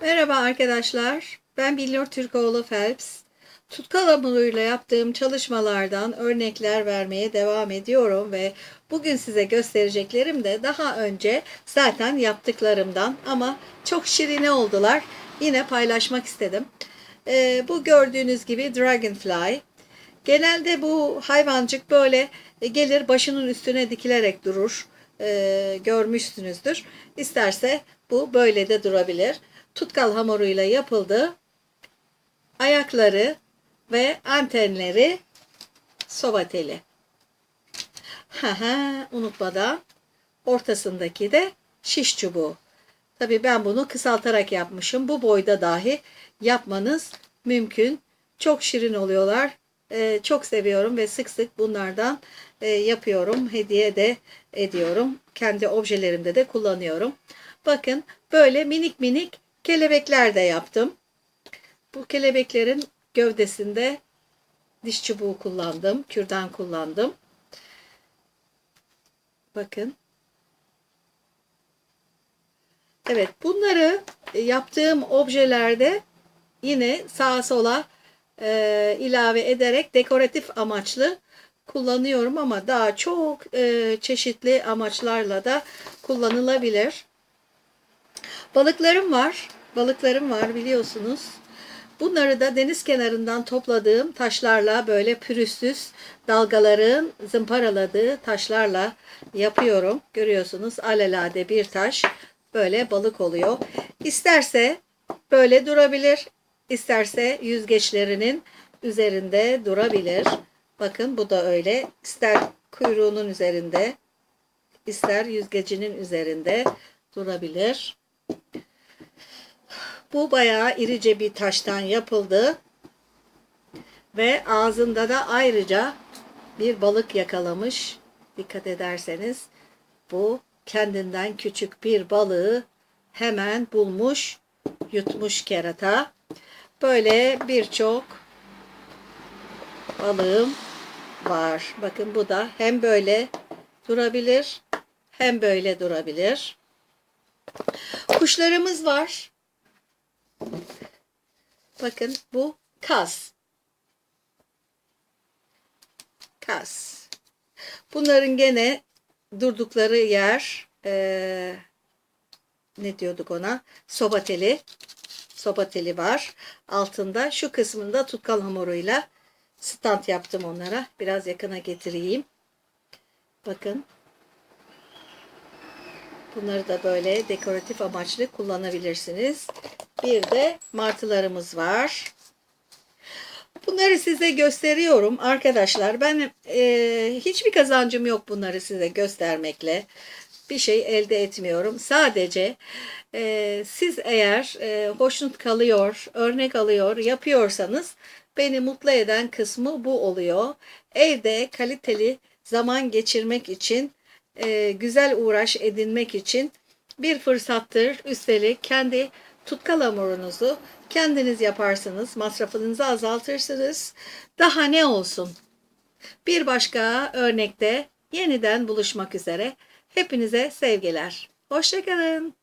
Merhaba arkadaşlar. Ben Bilir Türkoğlu Phelps. Tutkal hamuruyla yaptığım çalışmalardan örnekler vermeye devam ediyorum ve bugün size göstereceklerim de daha önce zaten yaptıklarımdan ama çok şirine oldular. Yine paylaşmak istedim. Ee, bu gördüğünüz gibi dragonfly. Genelde bu hayvancık böyle gelir başının üstüne dikilerek durur. Ee, görmüşsünüzdür. İsterse bu böyle de durabilir. Tutkal hamuruyla yapıldı. Ayakları ve antenleri soba teli. Haha, unutmadan ortasındaki de şiş çubuğu. Tabii ben bunu kısaltarak yapmışım. Bu boyda dahi yapmanız mümkün. Çok şirin oluyorlar. Ee, çok seviyorum ve sık sık bunlardan e, yapıyorum. Hediye de ediyorum. Kendi objelerimde de kullanıyorum. Bakın böyle minik minik kelebekler de yaptım. Bu kelebeklerin gövdesinde diş çubuğu kullandım. Kürdan kullandım. Bakın. Evet bunları yaptığım objelerde yine sağa sola e, ilave ederek dekoratif amaçlı kullanıyorum ama daha çok e, çeşitli amaçlarla da kullanılabilir. Balıklarım var. Balıklarım var biliyorsunuz. Bunları da deniz kenarından topladığım taşlarla böyle pürüzsüz dalgaların zımparaladığı taşlarla yapıyorum. Görüyorsunuz alelade bir taş böyle balık oluyor. İsterse böyle durabilir, isterse yüzgeçlerinin üzerinde durabilir. Bakın bu da öyle. İster kuyruğunun üzerinde, ister yüzgecinin üzerinde durabilir. Bu bayağı irice bir taştan yapıldı. Ve ağzında da ayrıca bir balık yakalamış. Dikkat ederseniz bu kendinden küçük bir balığı hemen bulmuş, yutmuş kerata. Böyle birçok balığım var. Bakın bu da hem böyle durabilir hem böyle durabilir. Kuşlarımız var. Bakın bu kaz. Kaz. Bunların gene durdukları yer e, ne diyorduk ona? Soba teli. Soba teli var. Altında şu kısmında tutkal hamuruyla stand yaptım onlara. Biraz yakına getireyim. Bakın. Bunları da böyle dekoratif amaçlı kullanabilirsiniz. Bir de martılarımız var. Bunları size gösteriyorum arkadaşlar. Ben e, hiçbir kazancım yok bunları size göstermekle. Bir şey elde etmiyorum. Sadece e, siz eğer e, hoşnut kalıyor, örnek alıyor, yapıyorsanız beni mutlu eden kısmı bu oluyor. Evde kaliteli zaman geçirmek için, e, güzel uğraş edinmek için bir fırsattır. Üstelik kendi tutkal hamurunuzu kendiniz yaparsınız, masrafınızı azaltırsınız. Daha ne olsun? Bir başka örnekte yeniden buluşmak üzere. Hepinize sevgiler. Hoşçakalın.